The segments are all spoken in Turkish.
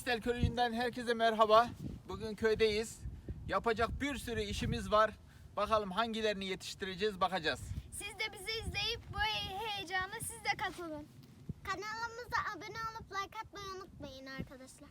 köyünden herkese merhaba. Bugün köydeyiz. Yapacak bir sürü işimiz var. Bakalım hangilerini yetiştireceğiz bakacağız. Siz de bizi izleyip bu heyecana siz de katılın. Kanalımıza abone olup like atmayı unutmayın arkadaşlar.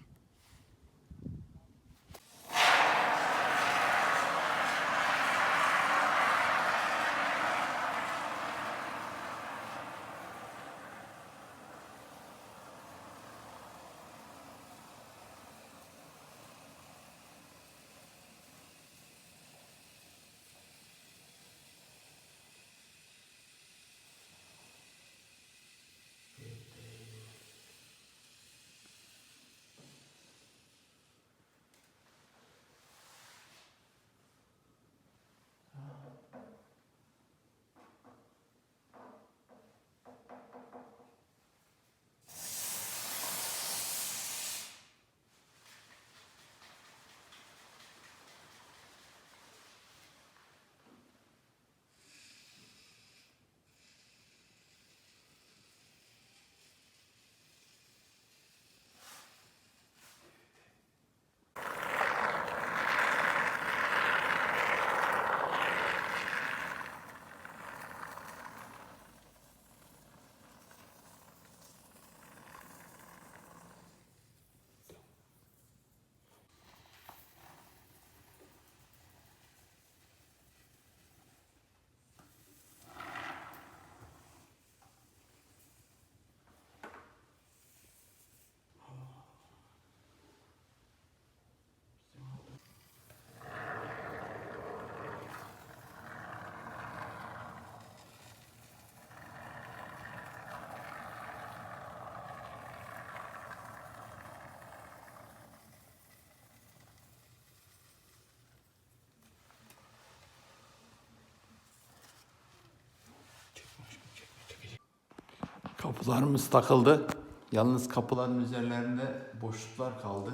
Kapılarımız takıldı. Yalnız kapıların üzerlerinde boşluklar kaldı.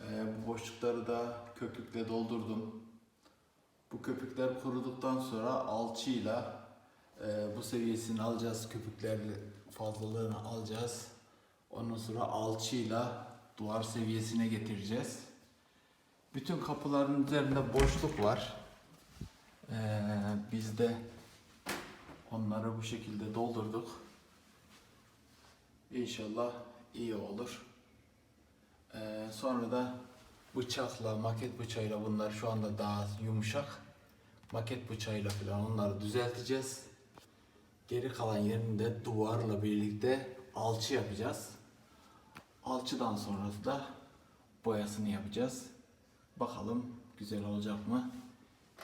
Ee, bu boşlukları da köpükle doldurdum. Bu köpükler kuruduktan sonra alçıyla e, bu seviyesini alacağız. Köpüklerle fazlalığını alacağız. Ondan sonra alçıyla duvar seviyesine getireceğiz. Bütün kapıların üzerinde boşluk var. Ee, biz de onları bu şekilde doldurduk. İnşallah iyi olur. Ee, sonra da bıçakla, maket bıçağıyla bunlar şu anda daha yumuşak. Maket bıçağıyla falan onları düzelteceğiz. Geri kalan yerini de duvarla birlikte alçı yapacağız. Alçıdan sonra da boyasını yapacağız. Bakalım güzel olacak mı?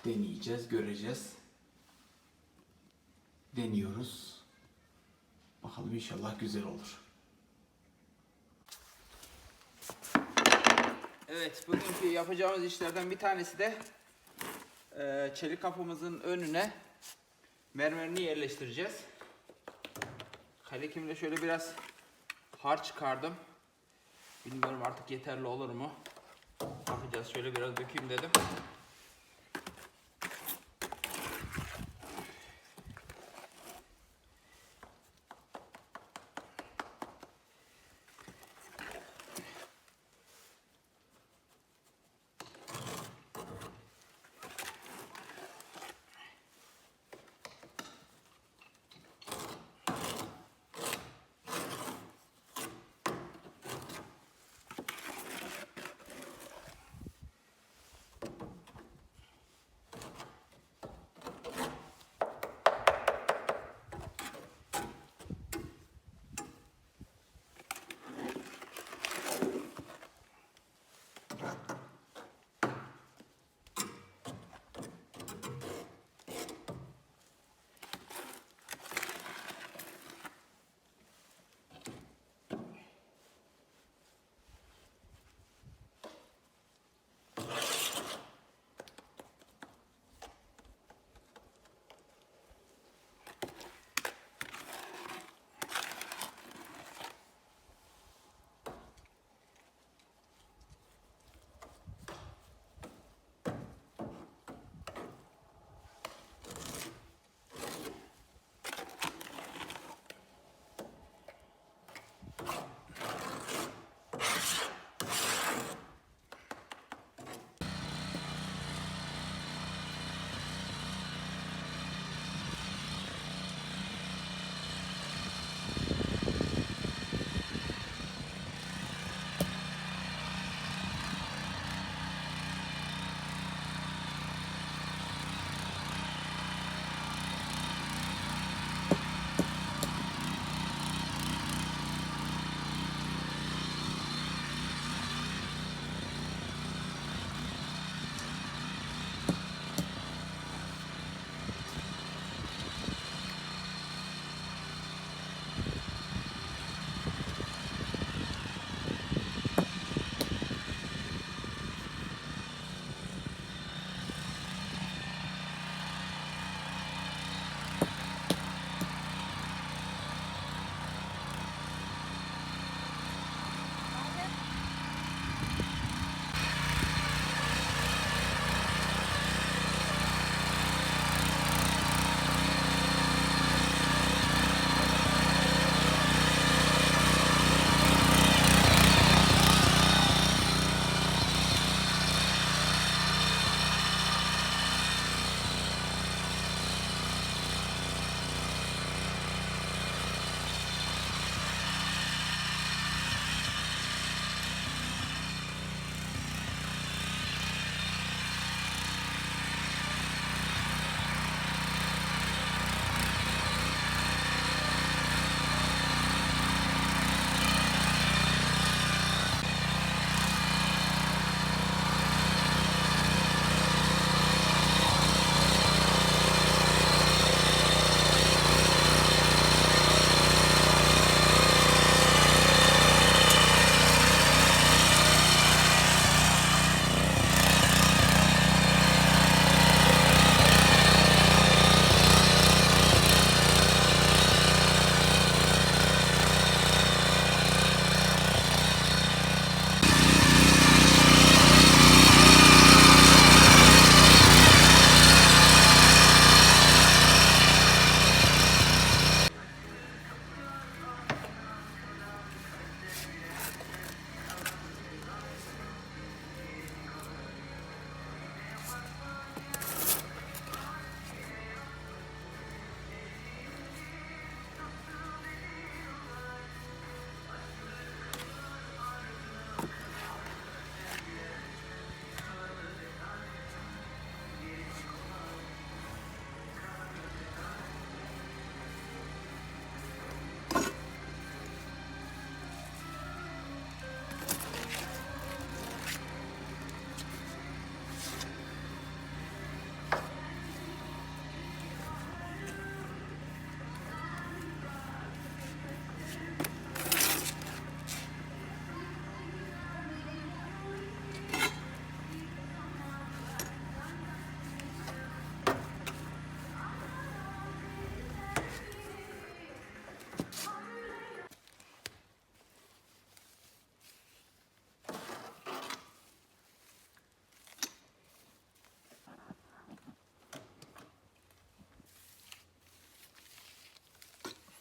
Deneyeceğiz, göreceğiz. Deniyoruz. Bakalım inşallah güzel olur. Evet, bugünkü yapacağımız işlerden bir tanesi de eee, çelik kapımızın önüne mermerini yerleştireceğiz. Kalekimle şöyle biraz har çıkardım. Bilmiyorum artık yeterli olur mu? Bakacağız. Şöyle biraz dökeyim dedim.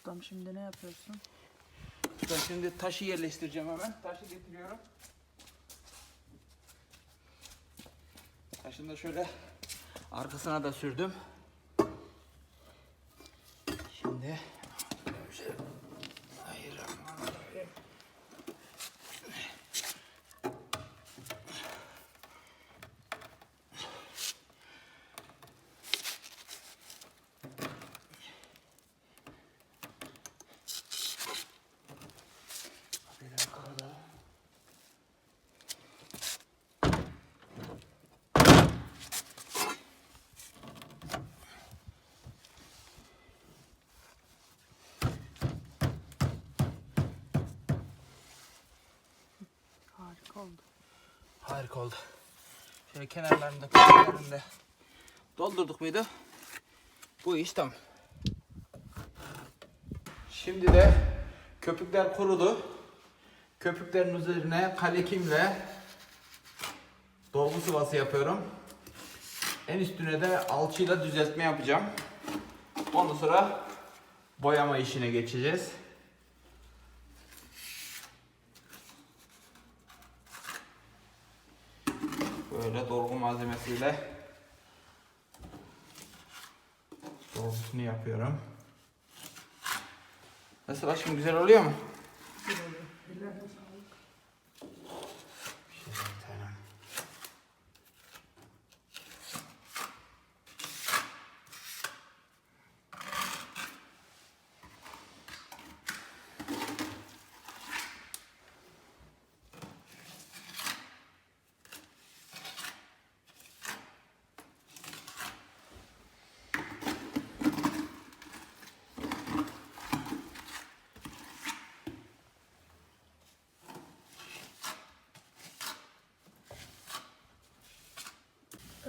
Ustam şimdi ne yapıyorsun? Ben şimdi taşı yerleştireceğim hemen. Taşı getiriyorum. Taşını da şöyle arkasına da sürdüm. Şimdi şöyle Bismillahirrahmanirrahim. Bir dakika da. Harika oldu. Harika oldu. Şöyle kenarlarında, köşelerinde doldurduk muydu? Bu iş tamam. Şimdi de köpükler kurudu. Köpüklerin üzerine kalekimle dolgu sıvası yapıyorum. En üstüne de alçıyla düzeltme yapacağım. Ondan sonra boyama işine geçeceğiz. Böyle dolgu malzemesiyle dolgusunu yapıyorum. Nasıl aşkım güzel oluyor mu? Şöyle bir tane.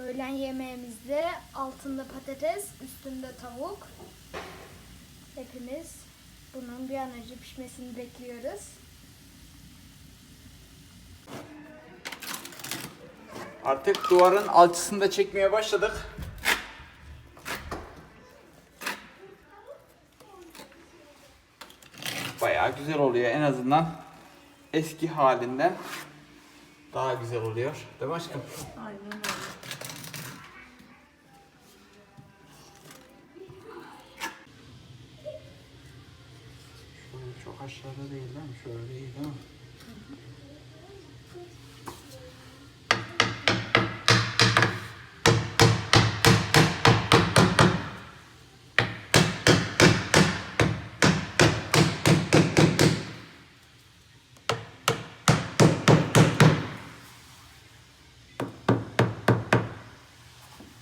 Öğlen yemeğimizde altında patates, üstünde tavuk. Hepimiz bunun bir an önce pişmesini bekliyoruz. Artık duvarın alçısını da çekmeye başladık. Bayağı güzel oluyor en azından eski halinden daha güzel oluyor. Değil mi aşkım? Aynen öyle. Aşağıda değil değil mi? Şöyle iyi değil mi?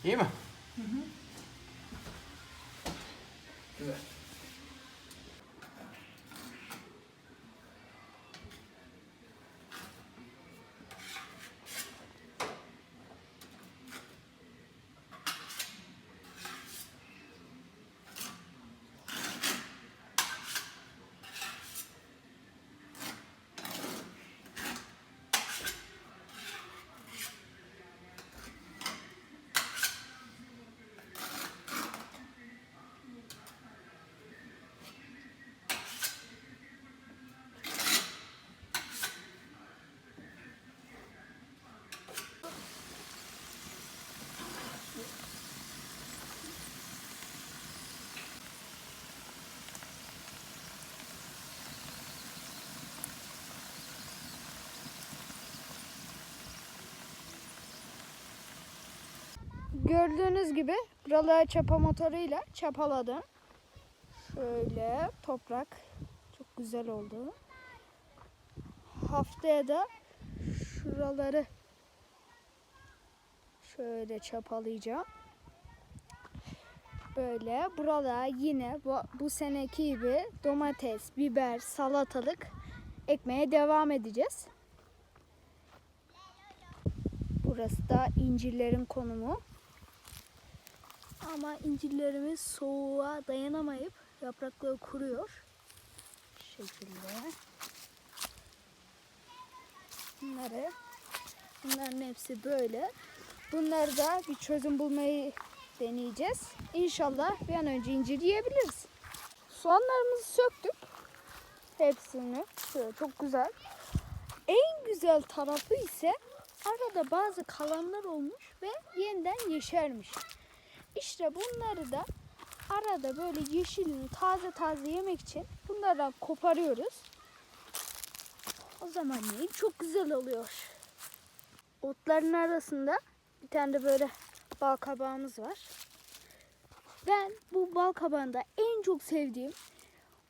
İyi mi? Güzel. Gördüğünüz gibi buraları çapa motoruyla çapaladım. Şöyle toprak çok güzel oldu. Haftaya da şuraları şöyle çapalayacağım. Böyle burada yine bu, bu seneki gibi domates, biber, salatalık ekmeye devam edeceğiz. Burası da incirlerin konumu. Ama incirlerimiz soğuğa dayanamayıp yaprakları kuruyor. Şu şekilde. Bunları bunların hepsi böyle. Bunları da bir çözüm bulmayı deneyeceğiz. İnşallah bir an önce incir yiyebiliriz. Soğanlarımızı söktük. Hepsini. Şöyle çok güzel. En güzel tarafı ise arada bazı kalanlar olmuş ve yeniden yeşermiş. İşte bunları da arada böyle yeşilini taze taze yemek için bunlardan koparıyoruz. O zaman yiyin çok güzel oluyor. Otların arasında bir tane de böyle bal kabağımız var. Ben bu bal kabağında en çok sevdiğim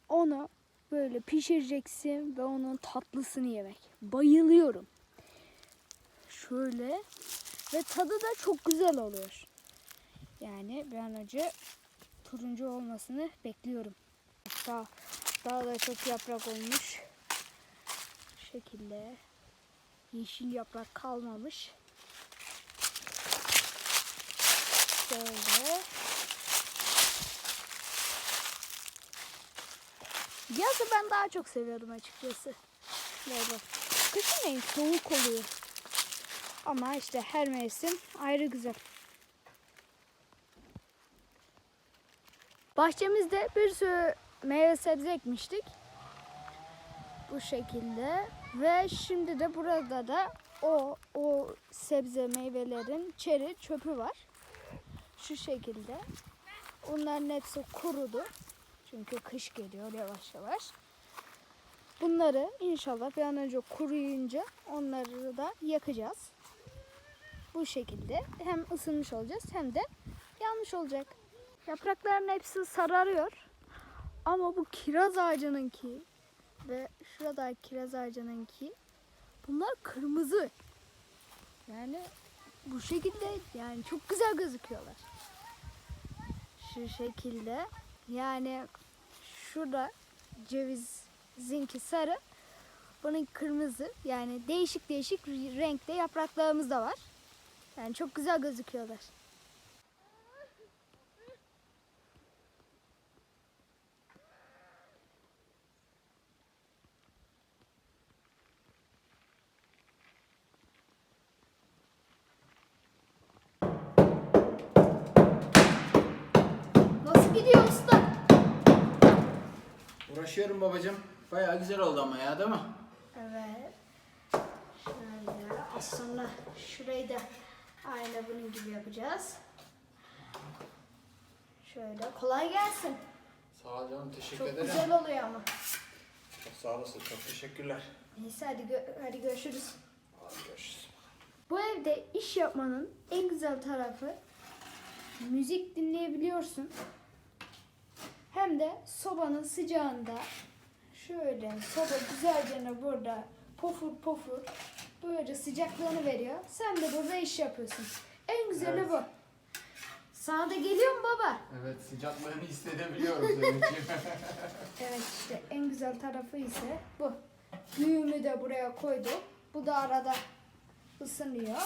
onu böyle pişireceksin ve onun tatlısını yemek. Bayılıyorum. Şöyle ve tadı da çok güzel oluyor. Yani bir an önce turuncu olmasını bekliyorum. Daha, daha da çok yaprak olmuş. Bu şekilde yeşil yaprak kalmamış. Şöyle. Yazı ben daha çok seviyorum açıkçası. Böyle. Kışın en soğuk oluyor. Ama işte her mevsim ayrı güzel. Bahçemizde bir sürü meyve sebze ekmiştik. Bu şekilde. Ve şimdi de burada da o o sebze meyvelerin çeri çöpü var. Şu şekilde. Onların hepsi kurudu. Çünkü kış geliyor yavaş yavaş. Bunları inşallah bir an önce kuruyunca onları da yakacağız. Bu şekilde hem ısınmış olacağız hem de yanmış olacak. Yaprakların hepsi sararıyor. Ama bu kiraz ağacınınki ve şurada kiraz ağacınınki bunlar kırmızı. Yani bu şekilde yani çok güzel gözüküyorlar. Şu şekilde yani şurada cevizinki sarı bunun kırmızı yani değişik değişik renkte yapraklarımız da var. Yani çok güzel gözüküyorlar. Nasıl gidiyor usta? Uğraşıyorum babacığım. Bayağı güzel oldu ama ya değil mi? Evet. Şöyle az sonra şurayı da aynı bunun gibi yapacağız. Şöyle kolay gelsin. Sağ ol canım teşekkür Çok ederim. güzel oluyor ama. Çok sağ olasın çok teşekkürler. Neyse hadi, gö- hadi görüşürüz. Hadi görüşürüz. Bu evde iş yapmanın en güzel tarafı müzik dinleyebiliyorsun. Hem de sobanın sıcağında şöyle soba güzelce burada pofur pofur böyle sıcaklığını veriyor. Sen de burada iş yapıyorsun. En güzeli Evet. bu. Sana da geliyor mu baba? Evet sıcaklığını hissedebiliyorum senin için. Evet işte en güzel tarafı ise bu. Düğümü de buraya koyduk. Bu da arada ısınıyor.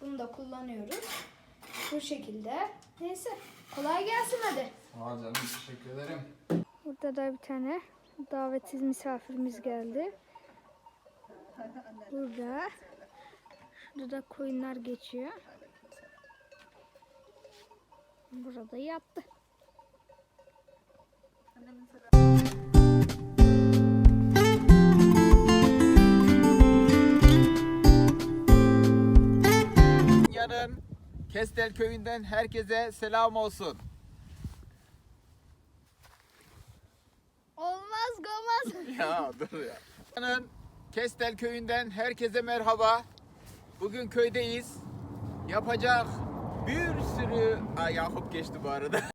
Bunu da kullanıyoruz. Bu şekilde. Neyse kolay gelsin hadi. Ol canım teşekkür ederim. Burada da bir tane davetsiz misafirimiz geldi. Burada. Şurada da koyunlar geçiyor. Burada yattı. Yarın Kestel köyünden herkese selam olsun. Olmaz ya dur ya. Kestel köyünden herkese merhaba. Bugün köydeyiz. Yapacak bir sürü... Ay Yakup geçti bu arada.